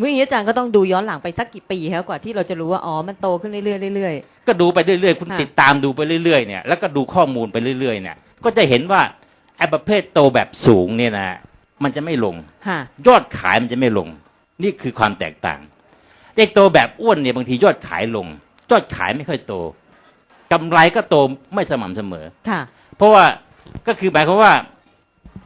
มื่ออย่างนี้อาจารย์ก็ต้องดูย้อนหลังไปสักกี่ปีครับกว่าที่เราจะรู้ว่าอ๋อมันโตขึ้นเรื่อยๆเรื่อยก็ดูไปเรื่อยๆ คุณค่ะติดตามดูไปเรื่อยๆเนี่ยแล้วก็ดูข้อมูลไปเรื่อยๆเนี่ยก็จะเห็นว่าไอ้ประเภทโตแบบสูงเนี่ยนะมันจะไม่ลง ๆค่ะ ยอดขายมันจะไม่ลง นี่คือความแตกต่างไอ้โตแบบอ้วนเนี่ยบางทียอดขายลง ยอดขายไม่ค่อยโตกำไรก็โตไม่สม่ำเสมอ ค่ะ เพราะว่าก็คือหมายความว่า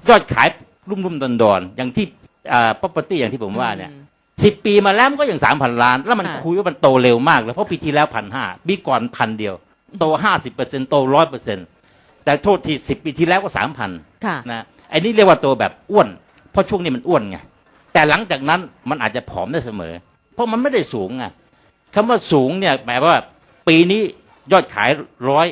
ยอดขายรุ่มๆดอนๆอย่างที่อ่า property อย่างที่ผมว่าเนี่ย อืม สิบปีมาแล้วมันก็ยังสามพันล้าน แล้วมันค่ะ คุยว่ามันโตเร็วมากเลยเพราะปีที่แล้วพันห้าปีก่อนพันเดียว โตห้าสิบเปอร์เซ็นโตร้อยเปอร์เซ็นแต่โทษทีสิบปีที่แล้วก็สามพันค่ะ นะไอ้นี่เรียกว่าโตแบบอ้วน เพราะช่วงนี้มันอ้วนไงแต่หลังจากนั้นมันอาจจะผอมได้เสมอ เพราะมันไม่ได้สูงไงคำว่าสูงเนี่ยแปลว่า ปีนี้ยอดขายร้อย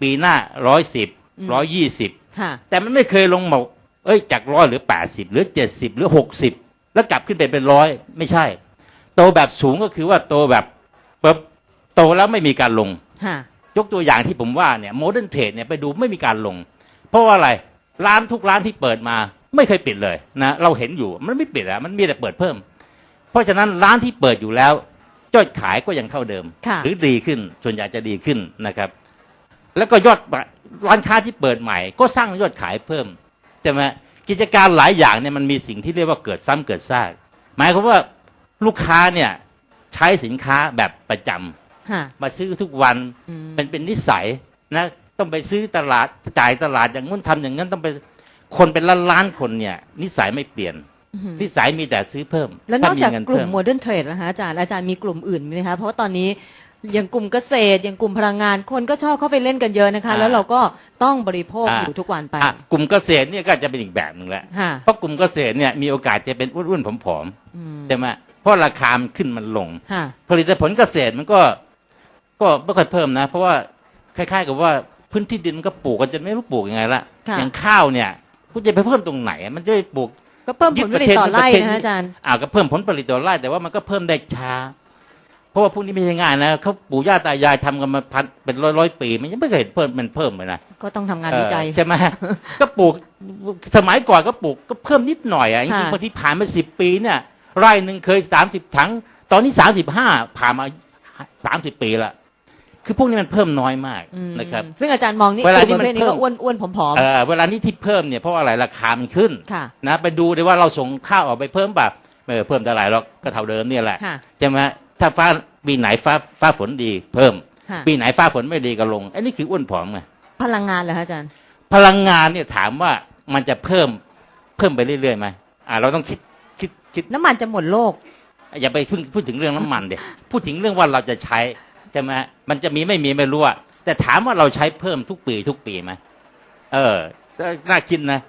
ปีหน้าร้อยสิบอืม ร้อยยี่สิบ ค่ะ แต่มันไม่เคยลงมาเอ้ย จากร้อยหรือแปดสิบหรือเจ็ดสิบหรือหกสิบ แล้วกลับขึ้นไปเป็นร้อยไม่ใช่ โตแบบสูงก็คือว่าโตแบบแบบโตแล้วไม่มีการลงค่ะยกตัวอย่างที่ผมว่าเนี่ยโมเดิร์นเทรดเนี่ยไปดูไม่มีการลง เพราะว่าอะไรร้านทุกร้านที่เปิดมาไม่เคยปิดเลยนะเราเห็นอยู่มันไม่ปิดอะมันมีแต่เปิดเพิ่ม เพราะฉะนั้นร้านที่เปิดอยู่แล้วยอดขายก็ยังเท่าเดิม ค่ะ หรือดีขึ้นส่วนใหญ่จะดีขึ้นนะครับ แล้วก็ยอดร้านค้าที่เปิดใหม่ ก็สร้างยอดขายเพิ่มใช่ไหม กิจการหลายอย่างเนี่ยมันมีสิ่งที่เรียกว่าเกิดซ้ำเกิดซากหมายความว่าลูกค้าเนี่ยใช้สินค้าแบบประจำค่ะมาซื้อทุกวันอืมเป็นเป็นนิสัยนะต้องไปซื้อตลาดจ่ายตลาดอย่างนู้นทำอย่างนั้นต้องไปคนเป็นล้านล้านๆคนเนี่ย นิสัยไม่เปลี่ยนอืมนิสัยมีแต่ซื้อเพิ่ม แล้วนอกถ้มีจากเงินกลุ่เพิ่มมโมเดิร์นเทรดนะคะอาจารย์อาจารย์มีกลุ่มอื่นไหมคะเพราะว่าตอนนี้ อย่างกลุ่มเกษตร อย่างกลุ่มพลังงาน คนก็ชอบเข้าไปเล่นกันเยอะนะคะ อ่า แล้วเราก็ต้องบริโภคอ่าอยู่ทุกวันไป อะกลุ่มเกษตรเนี่ยก็จะเป็นอีกแบบหนึ่งแหละค่ะ เพราะกลุ่มเกษตรเนี่ยมีโอกาสจะเป็นอ้วนๆผอมอืมๆใช่ไหมเพราะราคามันขึ้นมันลง ค่ะ ผลิตผลเกษตรมันก็ก็ไม่ค่อยเพิ่มนะ เพราะว่าคล้าย ๆ กับว่าพื้นที่ดินมันก็ปลูกกันจนไม่รู้ปลูกยังไงละค่ะ อย่างข้าวเนี่ยคุณจะไปเพิ่มตรงไหน มันจะไปปลูกก็เพิ่มผลผลิตต่อไร่ยึดประเทศนะคะอาจารย์ อ่าก็เพิ่มผลผลิตต่อไร่แต่ว่ามันก็เพิ่มได้ช้า เพราะว่าพวกนี้ไม่ใช่ง่ายนะเขาปู่ย่าตายายทำกันมาพันเป็นร้อยร้อยๆปี มันยังไม่เคยเห็นเพิ่มมันเพิ่มเลยนะก็ต้องทำงานวิจัย เออใช่ไหม ก็ปลูกสมัยก่อนก็ปลูกก็เพิ่มนิดหน่อยอะจริงค่ะๆบางทีผ่านมาสิบปีเนี่ยไร่หนึ่งเคยสามสิบถัง ตอนนี้สามสิบห้าผ่านมาสามสิบปีละคือพวกนี้มันเพิ่มน้อยมากอืมนะครับ ซึ่งอาจารย์มองนี่เวลากลุ่มประเภทที่มันนี้ก็เพิ่มอ้วนอ้วนผอม เออเวลานี้ที่เพิ่มเนี่ยเพราะอะไรราคามันขึ้นๆค่ะนะไปดูเลยว่าเราส่งข้าวออกไปเพิ่มแบบไม่เพิ่มเท่าไหร่หรอกก็เท่าเดิมเนี่ยแหละค่ะ ใช่ไหม ถ้าฟ้าปีไหนฟ้าฟ้าฝนดีเพิ่ม ค่ะ ปีไหนฟ้าฝนไม่ดีก็ลงอันนี้คืออ้วนผอมไงพลังงานเหรอคะอาจารย์ พลังงานเนี่ยถามว่ามันจะเพิ่มเพิ่มไปเรื่อยๆไหมอ่าเราต้องคิดคิดคิด น้ำมันจะหมดโลก อย่าไปพูดพูดถึงเรื่องน้ำมันเด็พูดถึงเรื่องว่าเราจะใช้ใช่ไหมมันจะมีไม่มีไม่รู้อะแต่ถามว่าเราใช้เพิ่มทุกปีทุกปีไหมเออน่าคิดนะ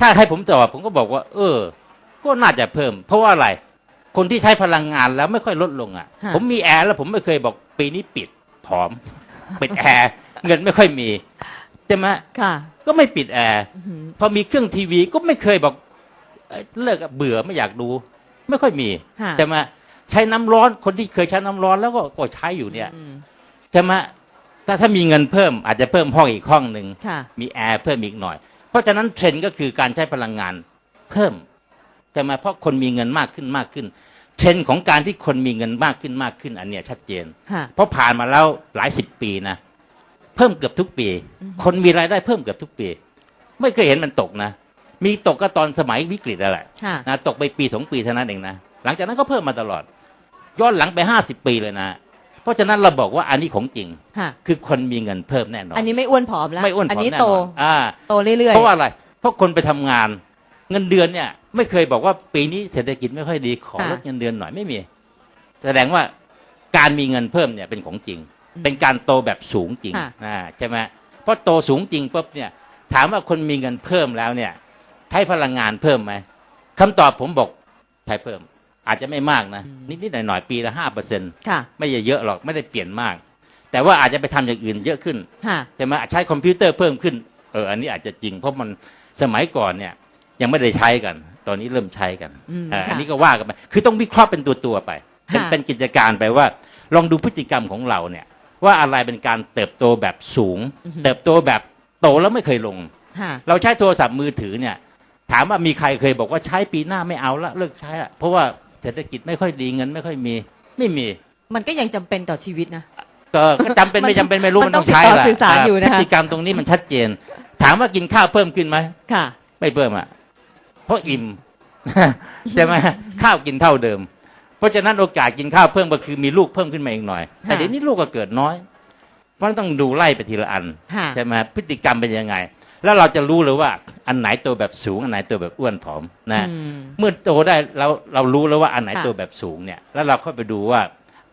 ถ้าให้ผมตอบผมก็บอกว่า เออ ก็น่าจะเพิ่ม เพราะว่าอะไร คนที่ใช้พลังงานแล้วไม่ค่อยลดลงอะ่ะ ฮะ ผมมีแอร์แล้วผมไม่เคยบอกปีนี้ปิดผอม ปิดแอร์ เงินไม่ค่อยมีใช่ไหมค่ะก็ไม่ปิดแอร์อื้อหือพอมีเครื่องทีวีก็ไม่เคยบอกเอ้ยเลิกอะเบื่อไม่อยากดู ไม่ค่อยมีค่ะใช่ไหมใช้น้ำร้อนคนที่เคยใช้น้ำร้อนแล้วก็ก็ใช้อยู่เนี่ยอืมใช่ไหมถ้าถ้ามีเงินเพิ่มอาจจะเพิ่มห้องอีกห้องหนึ่ง ค่ะ มีแอร์เพิ่มอีกหน่อย เพราะฉะนั้นเทรนด์ก็คือการใช้พลังงานเพิ่ม ใช่ไหมเพราะคนมีเงินมากขึ้นมากขึ้น เทรนด์ของการที่คนมีเงินมากขึ้นมากขึ้น อันเนี้ยชัดเจน ค่ะ เพราะผ่านมาแล้วหลายสิบปีนะเพิ่มเกือบทุกปี คนมีรายได้เพิ่มเกือบทุกปี ไม่เคยเห็นมันตกนะ มีตกก็ตอนสมัยวิกฤตนั่นแหละค่ะ นะตกไปปีสองปีเท่านั้นเองนะหลังจากนั้นก็เพิ่มมาตลอด ย้อนหลังไปห้าสิบปีเลยนะ เพราะฉะนั้นเราบอกว่าอันนี้ของจริง ค่ะ คือคนมีเงินเพิ่มแน่นอน อันนี้ไม่อ้วนผอมแล้วไม่อ้วนผอัอมนี้แน่โตนอนอ่า โตเรื่อยๆ เพราะว่าอะไร เพราะคนไปทำงาน เงินเดือนเนี่ย ไม่เคยบอกว่าปีนี้เศรษฐกิจไม่ค่อยดีขอค่ะลดเงินเดือนหน่อยไม่มี แสดงว่าการมีเงินเพิ่มเนี่ยเป็นของจริง เป็นการโตแบบสูงจริงค่ะอ่าใช่ไหมเพราะโตสูงจริงปุ๊บเนี่ยถามว่าคนมีเงินเพิ่มแล้วเนี่ย ใช้พลังงานเพิ่มไหมคำตอบผมบอกใช้เพิ่ม อาจจะไม่มากนะ นิดๆหน่อยๆปีละห้าเปอร์เซ็นต์ค่ะไม่เยอะหรอกไม่ได้เปลี่ยนมาก แต่ว่าอาจจะไปทำอย่างอื่นเยอะขึ้นค่ะใช่ไหมใช้คอมพิวเตอร์เพิ่มขึ้นเอออันนี้อาจจะจริง เพราะมันสมัยก่อนเนี่ยยังไม่ได้ใช้กัน ตอนนี้เริ่มใช้กันอืมเออค่ะ อันนี้ก็ว่ากันไปคือต้องวิเคราะห์เป็นตัวตัวๆไป เป็นค่ะ เป็นกิจการไปว่า ลองดูพฤติกรรมของเราเนี่ย ว่าอะไรเป็นการเติบโตแบบสูง เติบโตแบบโตแล้วไม่เคยลง ค่ะ เราใช้โทรศัพท์มือถือเนี่ย ถามว่ามีใครเคยบอกว่าใช้ปีหน้าไม่เอาละเลิกใช้อะเพราะว่าเศรษฐกิจไม่ค่อยดีเงินไม่ค่อยมีไม่มี มันก็ยังจำเป็นต่อชีวิตนะ ก็ก็จำเป็นไม่จำเป็นไม่รู้มัมันนต้ต้อองงใช้ติดต่อแหละสื่อสารอยู่นะคะ พฤติกรรมตรงนี้มันชัดเจน ถามว่ากินข้าวเพิ่มขึ้นไหมค่ะ ไม่เพิ่มอะ เพราะอิ่มใช่ไหมข้าวกินเท่าเดิม เพราะฉะนั้นโอกาสกินข้าวเพิ่มก็คือมีลูกเพิ่มขึ้นมาอีกหน่อย แต่ค่ะเดี๋ยวนี้ลูกก็เกิดน้อย เพราะฉะนั้นต้องดูไล่ไปทีละอันค่ะใช่ไหมพฤติกรรมเป็นยังไง แล้วเราจะรู้เลยว่า อันไหนตัวแบบสูง อันไหนตัวแบบอ้วนผอมนะอืมเมื่อโตได้เราเรารู้แล้วว่าอันไหนค่ะตัวแบบสูงเนี่ย แล้วเราเข้าไปดูว่า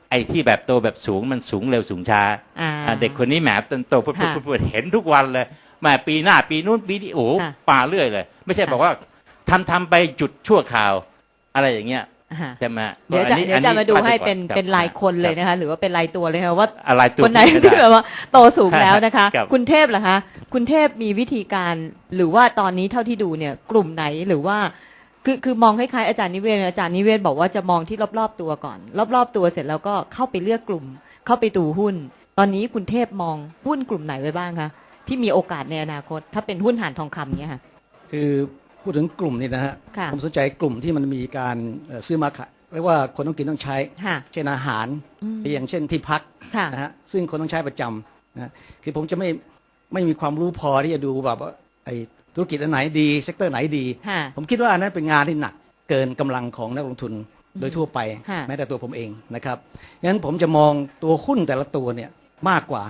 ไอ้ที่แบบโตแบบสูงมันสูงเร็วสูงช้าอ่าอะเด็กคนนี้แหมตอนโตพุดค่ะพุดพุดเห็นทุกวันเลยแหมปีหน้าปีนู้นปีนี้โอ้โหค่ะป่าเรื่อยเลย ไม่ใช่ค่ะบอกว่า ทำทำไปจุดชั่วคราว อะไรอย่างเงี้ยอ่าใช่ไหมเดี๋ยวจะอันนี้เดี๋ยวจะมาดูให้เป็นครับเป็นรายคนเลยนะคะ หรือว่าเป็นรายตัวเลยค่ะว่าอะไรตัวคนไหนก็ที่ด้แบบว่าโตสูงแล้วนะคะครับคุณเทพล่ะคะ คุณเทพมีวิธีการหรือว่าตอนนี้เท่าที่ดูเนี่ย กลุ่มไหนหรือว่าคือคือมองคล้ายๆอาจารย์นิเวศอาจารย์นิเวศบอกว่าจะมองที่รอบๆตัวก่อน รอบๆตัวเสร็จแล้วก็เข้าไปเลือกกลุ่ม เข้าไปดูหุ้น ตอนนี้คุณเทพมองหุ้นกลุ่มไหนไว้บ้างคะที่มีโอกาสในอนาคต ถ้าเป็นหุ้นหานทองคำเนี่ยค่ะ คือ พูดถึงกลุ่มนี่นะฮะค่ะผมสนใจกลุ่มที่มันมีการเอ่อซื้อมาขายเรียกว่าคนต้องกินต้องใช้ ค่ะ เช่นอาหารอืมอย่างเช่นที่พักค่ะ นะฮะซึ่งคนต้องใช้ประจำนะฮะคือผมจะไม่ไม่มีความรู้พอที่จะดูแบบว่าไอ้ธุรกิจอันไหนดีเซกเตอร์ไหนดี ค่ะ ผมคิดว่าอันนั้นเป็นงานที่หนักเกินกำลังของนักลงทุนโดยทั่วไป ค่ะ แม้แต่ตัวผมเองนะครับงั้นผมจะมองตัวหุ้นแต่ละตัวเนี่ยมากกว่า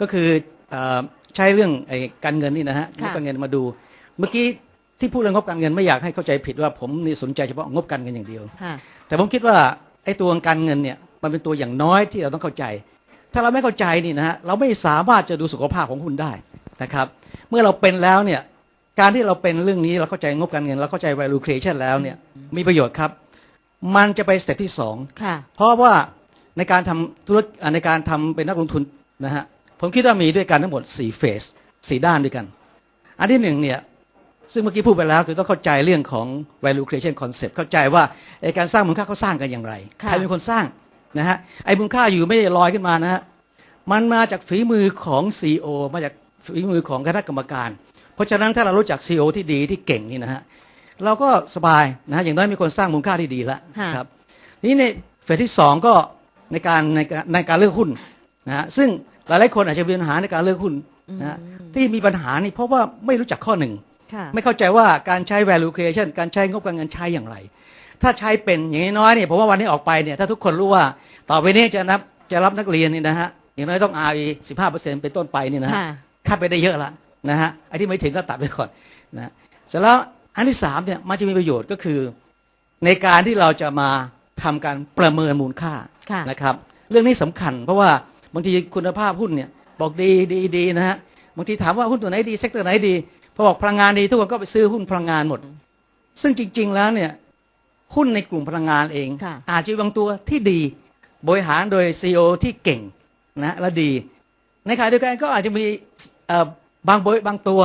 ก็คือเอ่อใช้เรื่องไอ้การเงินนี่นะฮะงบการเงินมาดู เมื่อกี้ ที่พูดเรื่องงบการเงินไม่อยากให้เข้าใจผิดว่าผมนี่สนใจเฉพาะงบการเงินอย่างเดียว ค่ะ แต่ผมคิดว่าไอ้ตัวการเงินเนี่ยมันเป็นตัวอย่างน้อยที่เราต้องเข้าใจ ถ้าเราไม่เข้าใจนี่นะฮะเราไม่สามารถจะดูสุขภาพของหุ้นได้นะครับ เมื่อเราเป็นแล้วเนี่ยการที่เราเป็นเรื่องนี้เราเข้าใจงบการเงินเราเข้าใจ value creation แล้วเนี่ยมีประโยชน์ครับ มันจะไปสเต็ปที่สองค่ะ เพราะว่าในการทำธุรกิจในการทำเป็นนักลงทุนนะฮะผมคิดว่ามีด้วยกันทั้งหมด4เฟสสี่ด้านด้วยกัน อันที่หนึ่งเนี่ย ซึ่งเมื่อกี้พูดไปแล้วคือต้องเข้าใจเรื่องของ value creation concept เข้าใจว่าไอการสร้างมูลค่าเขาสร้างกันอย่างไรค่ะใครเป็นคนสร้างนะฮะไอ้มูลค่าอยู่ไม่ได้ลอยขึ้นมานะฮะมันมาจากฝีมือของ CEO มาจากฝีมือของคณะกรรมการ เพราะฉะนั้นถ้าเรารู้จัก CEO ที่ดีที่เก่งนี่นะฮะเราก็สบายนะฮะอย่างน้อยมีคนสร้างมูลค่าที่ดีแล้วค่ะครับนี่ในเฟสที่สองก็ในการในการในการเลือกหุ้นนะฮะซึ่งหลายๆคนอาจจะมีปัญหาในการเลือกหุ้นนะฮะที่มีปัญหานี่เพราะว่าไม่รู้จักข้อหนึ่งค่ะ ไม่เข้าใจว่าการใช้ value creation การใช้งบการเงินใช้อย่างไร ถ้าใช้เป็นอย่างน้อยๆเนี่ยผมว่าวันนี้ออกไปเนี่ยถ้าทุกคนรู้ว่าต่อไปนี้จะนับจะรับนักเรียนนี่นะฮะอย่างน้อยต้อง RE 15%เป็นต้นไปนี่นะฮะค่ะคาดไปได้เยอะละนะฮะไอ้ที่ไม่ถึงก็ตัดไปก่อนนะฮะเสร็จแล้วอันที่สามเนี่ยมันจะมีประโยชน์ก็คือ ในการที่เราจะมาทำการประเมินมูลค่าค่ะนะครับ เรื่องนี้สำคัญ เพราะว่าบางทีคุณภาพหุ้นเนี่ยบอกดีดีดีนะฮะบางทีถามว่าหุ้นตัวไหนดีเซกเตอร์ไหนดี พอบอกพลังงานดีทุกคนก็ไปซื้อหุ้นพลังงานหมด ซึ่งจริง ๆ แล้วเนี่ย หุ้นในกลุ่มพลังงานเอง ค่ะ อาจจะมีบางตัวที่ดี บริหารโดยซีอที่เก่งนะและดี ในขณะเดียวกันก็อาจจะมีเอ่อบางบริบางตัว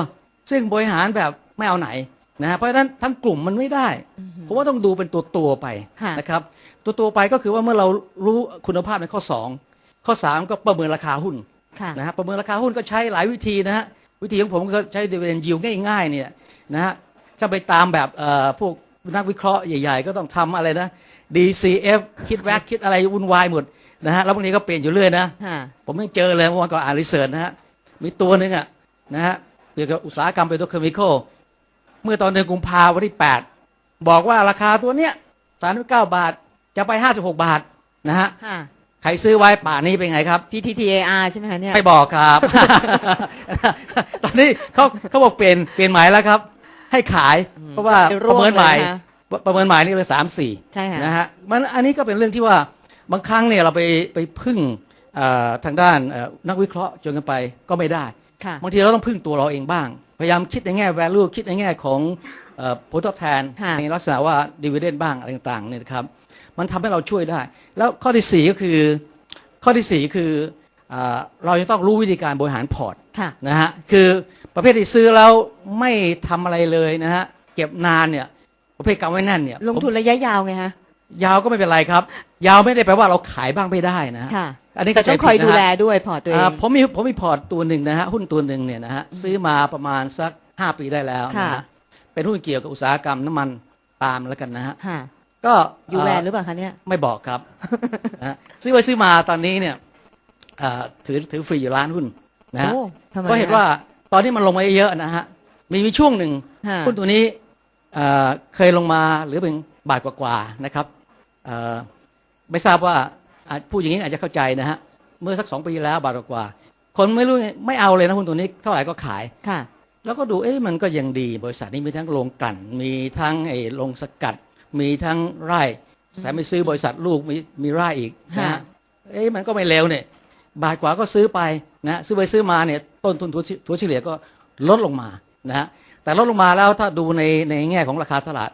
ซึ่งบริหารแบบไม่เอาไหนนะฮะเพราะฉะนั้นทั้งกลุ่มมันไม่ได้ ผมว่าต้องดูเป็นตัวตัวๆไปค่ะ นะครับ ตัวตัวๆไปก็คือว่าเมื่อเรารู้คุณภาพในข้อ 2 ข้อ 3 ก็ประเมินราคาหุ้น ค่ะ นะฮะประเมินราคาหุ้นก็ใช้หลายวิธีนะฮะ วิธีของผมก็ใช้ dividend yield ง่ายๆเนี่ยนะฮะถ้าไปตามแบบเอ่อพวกนักวิเคราะห์ใหญ่ ๆ ก็ต้องทำอะไรนะ DCF คิดแวกคิดอะไรวุ่นวายหมดนะฮะแล้วบางทีก็เปลี่ยนอยู่เรื่อยนะค่ะผมยังเจอเลยเมื่อวานก่อนอ่านรีเสิร์ชนะฮะมีตัวหนึ่งอะนะฮะเกี่ยวกับอุตสาหกรรมเป็นตัวเคมีคอลเมื่อตอนเดือนกุมภาวันที่ 8 บอกว่าราคาตัวเนี้ย39บาทจะไป56บาทนะฮะค่ะ ใครซื้อไว้ป่านนี้เป็นไงครับ PTTAR ใช่ไหมคะเนี่ยไม่บอกครับ ตอนนี้เขาเขาบอกเปลี่ยนเปลี่ยนหมายแล้วครับ ให้ขาย เพราะว่าจะปร่วระงเมินหมายเลยนะคะประเมินหมายนี่เลยสามสี่ใช่ค่ะนะฮะมันอันนี้ก็เป็นเรื่องที่ว่าบางครั้งเนี่ยเราไปไปพึ่งเอ่อทางด้านเอ่อนักวิเคราะห์จนกันไปก็ไม่ได้ค่ะบางทีเราต้องพึ่งตัวเราเองบ้าง พยายามคิดในแง่ value คิดในแง่ของเอ่อผลตอบแทนค่ะในลักษณะว่า dividend บ้างอะไรต่างๆเนี่ยนะครับ มันทำให้เราช่วยได้ แล้วข้อที่สี่ก็คือข้อที่สี่คือเอ่อเราจะต้องรู้วิธีการบริหารพอร์ตค่ะนะฮะคือประเภทที่ซื้อแล้วไม่ทำอะไรเลยนะฮะเก็บนานเนี่ยประเภทกำไว้แน่นเนี่ยลงทุนระยะยาวไงคะยาวก็ไม่เป็นไรครับ ยาวไม่ได้แปลว่าเราขายบ้างไม่ได้นะฮะค่ะอันนี้แต่เข้าใจต้องคอยผิดนะฮะดูแลด้วยพอร์ตตัวเองอ่าผมมีผมมีพอร์ตตัวหนึ่งนะฮะหุ้นตัวหนึ่งเนี่ยนะฮะซื้อมาประมาณสักห้าปีได้แล้วนะค่ะฮะเป็นหุ้นเกี่ยวกับอุตสาหกรรมน้ำมันปาล์มแล้วกันนะฮะค่ะ ก็ยูแวนหเรือเปล่าคะเนี่ย ไม่บอกครับนะฮะซื้อไปซื้อมาตอนนี้เนี่ยเอ่อถือถือฟรีอยู่ร้านหุ้นนะฮะโอ้ทำไมก็เห็นฮะว่าตอนนี้มันลงมาเยอะนะฮะ มีมีช่วงหนึ่งฮะหุ้นตัวนี้เอ่อเคยลงมาหรือเป็นบาทกว่าๆนะครับเอ่อไม่ทราบว่าอาจผู้อย่างนี้อาจจะเข้าใจนะฮะ เมื่อสักสองปีแล้วบาทกว่าๆคนไม่รู้ไม่เอาเลยนะหุ้นตัวนี้เท่าไหร่ก็ขายค่ะ แล้วก็ดูเอ๊ะมันก็ยังดีบริษัทนี้มีทั้งโรงกลั่นมีทั้งไอ้โรงสกัด มีทั้งไร่แต่ไม่ซื้อบริษัทลูกมีมีไร่อีกนะฮะฮะเอ๊ะมันก็ไม่เลวเนี่ยบาทกว่าก็ซื้อไปนะซื้อไปซื้อมาเนี่ยต้นทุนถัวถัวเฉลี่ยก็ลดลงมานะฮะแต่ลดลงมาแล้วถ้าดูในในแง่ของราคาตลาด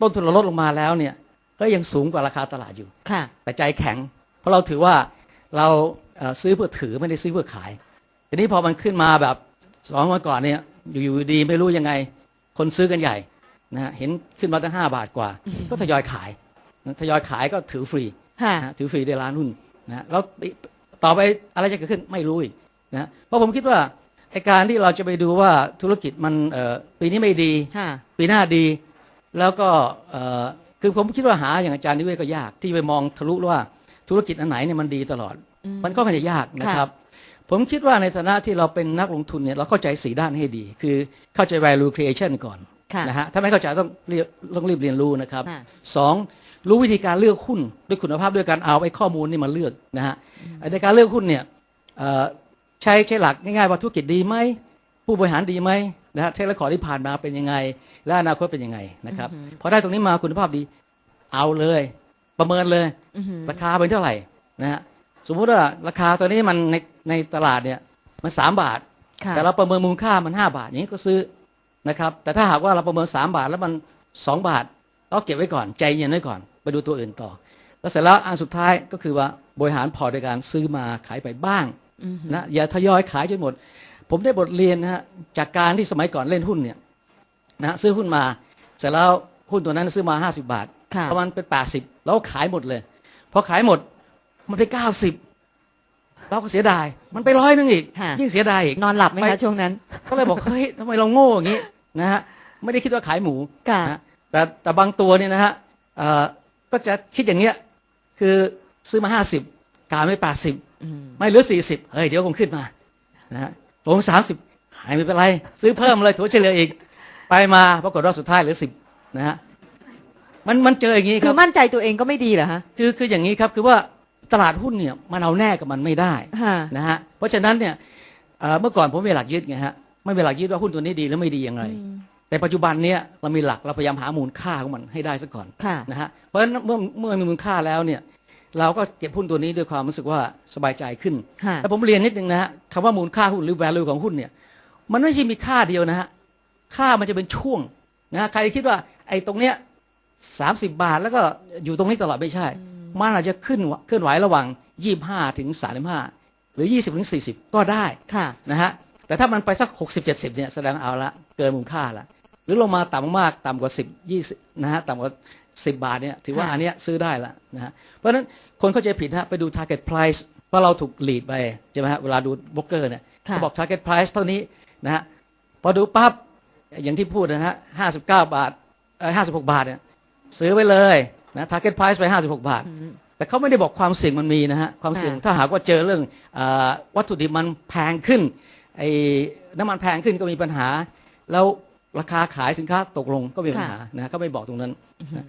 ต้นทุนเราลดลงมาแล้วเนี่ยก็ยังสูงกว่าราคาตลาดอยู่ค่ะแต่ใจแข็ง เพราะเราถือว่าเราเอ่อซื้อเพื่อถือไม่ได้ซื้อเพื่อขายทีนี้พอมันขึ้นมาแบบสองวันก่อนเนี่ยอยู่ๆดีไม่รู้ยังไง คนซื้อกันใหญ่ นะฮะเห็นขึ้นมาตั้งห้าบาทกว่า ก็ทยอยขายนะทยอยขายก็ถือฟรีค่ะนะฮะถือฟรีในร้านหุ้นนะฮะแล้วต่อไปอะไรจะเกิดขึ้นไม่รู้อีกนะฮะเพราะผมคิดว่าไอการที่เราจะไปดูว่าธุรกิจมันเอ่อปีนี้ไม่ดี ค่ะ ปีหน้าดี แล้วก็เอ่อคือผมคิดว่าหาอย่างอาจารย์นิเวศก็ยาก ที่ไปมองทะลุว่าธุรกิจอันไหนเนี่ยมันดีตลอด อืม มันก็ไม่ได้ยากนะครับ ผมคิดว่าในฐานะที่เราเป็นนักลงทุนเนี่ยเราเข้าใจสีด้านให้ดี คือเข้าใจ value creation ก่อนค่ะ นะฮะถ้าไม่เข้าใจต้องเรียต้องรีบเรียนรู้นะครับค่ะสองรู้วิธีการเลือกหุ้นด้วยคุณภาพด้วยการเอาไอ้ข้อมูลนี่มาเลือกนะฮะในการเลือกหุ้นเนี่ยเอ่อใช้ใช้หลักง่ายๆว่าธุรกิจดีไหมผู้บริหารดีไหมนะฮะเทเลคอร์ดที่ผ่านมาเป็นยังไง และอนาคตเป็นยังไงนะครับพอได้ตรงนี้มาคุณภาพดีเอาเลย ประเมินเลยอือหือราคาเป็นเท่าไหร่นะฮะสมมุติว่าราคาตัวนี้มันในในตลาดเนี่ยมันสามบาทค่ะแต่เราประเมินมูลค่ามันห้าบาทอย่างนี้ก็ซื้อ นะครับ แต่ถ้าหากว่าเราประเมินสามบาท แล้วมันสองบาทเราเก็บไว้ก่อนใจเย็นไว้ก่อน ไปดูตัวอื่นต่อ แล้วเสร็จแล้วอันสุดท้ายก็คือว่าบริหารพอร์ตโดยการซื้อมาขายไปบ้างอือหือนะอย่าทยอยขายจนหมด ผมได้บทเรียนนะฮะจากการที่สมัยก่อนเล่นหุ้นเนี่ยนะฮะซื้อหุ้นมาเสร็จแล้วหุ้นตัวนั้นซื้อมาห้าสิบาทค่ะพอมันเป็นแปดสิบเราก็ขายหมดเลยพอขายหมดมันไปเก้าสิบเราก็เสียดาย มันไปร้อยนึงอีกค่ะยิ่งเสียดายอีกนอนหลับไหมไปคะช่วงนั้น ก็เลยบอก เฮ้ยทำไมเราโง่อย่างนี้ นะฮะไม่ได้คิดว่าขายหมูค่ะ นะแต่แต่บางตัวเนี่ยนะฮะเอ่อก็จะคิดอย่างเงี้ยคือซื้อมาห้าสิบกาไม่แปดสิบอืมไม่เหลือสี่สิบเฮ้ยเดี๋ยวคงขึ้นมานะฮะลงสามสิบหายไม่เป็นไร ซื้อเพิ่มเลยถัวเฉลี่ยอีก ไปมาปรากฏว่าสุดท้ายเหลือสิบนะฮะมันมันเจออย่างนี้คคืรัอบมั่นใจตัวเองก็ไม่ดีเหรอฮะ คือคืออย่างนี้ครับคือว่าตลาดหุ้นเนี่ยมันเอาแน่กับมันไม่ได้ค่ะ นะฮะเพราะฉะนั้นเนี่ยเอ่อเมื่อก่อนผมมีหลักยึดไงฮะ ไม่มีหลักยึดว่าหุ้นตัวนี้ดีหรือไม่ดีอย่างไร แต่ปัจจุบันเนี่ยเรามีหลักเราพยายามหามูลค่าของมันให้ได้ซะก่อนค่ะนะฮะเพราะฉะนั้นเมื่อเมื่อมีมูลค่าแล้วเนี่ย เราก็เก็บหุ้นตัวนี้ด้วยความรู้สึกว่าสบายใจขึ้นค่ะแต่ผมเรียนนิดนึงนะฮะคำว่ามูลค่าหุ้นหรือ value ของหุ้นเนี่ย มันไม่ใช่มีค่าเดียวนะฮะค่ามันจะเป็นช่วงนะฮะใครคิดว่าไอ้ตรงเนี้ยสามสิบาทแล้วก็อยู่ตรงนี้ตลอดไม่ใช่ มันอาจจะขึ้นเคลื่อนไหวระหว่างยี่ห้าถึงสามห้าหรือยี่สิบถึงสี่สิบก็ได้ค่ะนะฮะ แต่ถ้ามันไปสักหกสิบเจ็ดสิบเนี่ยแสดงเอาละเกินมูลค่าละหรือลงมาต่ำมากต่ำกว่าสิบยี่สิบนะฮะต่ำกว่าสิบบาทเนี่ยถือว่าค่ะอันเนี้ยซื้อได้ละนะฮะเพราะฉะนั้นคนเข้าใจผิดฮะไปดู target price เพราะเราถูก lead ไปใช่ไหมฮะเวลาดูบล็อกเกอร์เนี่ยค่ะเขาบอก target price เท่านี้นะฮะพอดูปั๊บอย่างที่พูดนะฮะห้าสิบเก้าบาทห้าสิบหกบาทเนี่ยซื้อไปเลยนะ target price ไปห้าสิบหกบาท แต่เขาไม่ได้บอกความเสี่ยงมันมีนะฮะความเสี่ยงค่ะถ้าหากว่าเจอเรื่องเออวัตถุดิบมันแพงขึ้น ไอ้น้ำมันแพงขึ้นก็มีปัญหา แล้วราคาขายสินค้าตกลงก็มีปัญหานะฮะเขาไม่บอกตรงนั้นนะ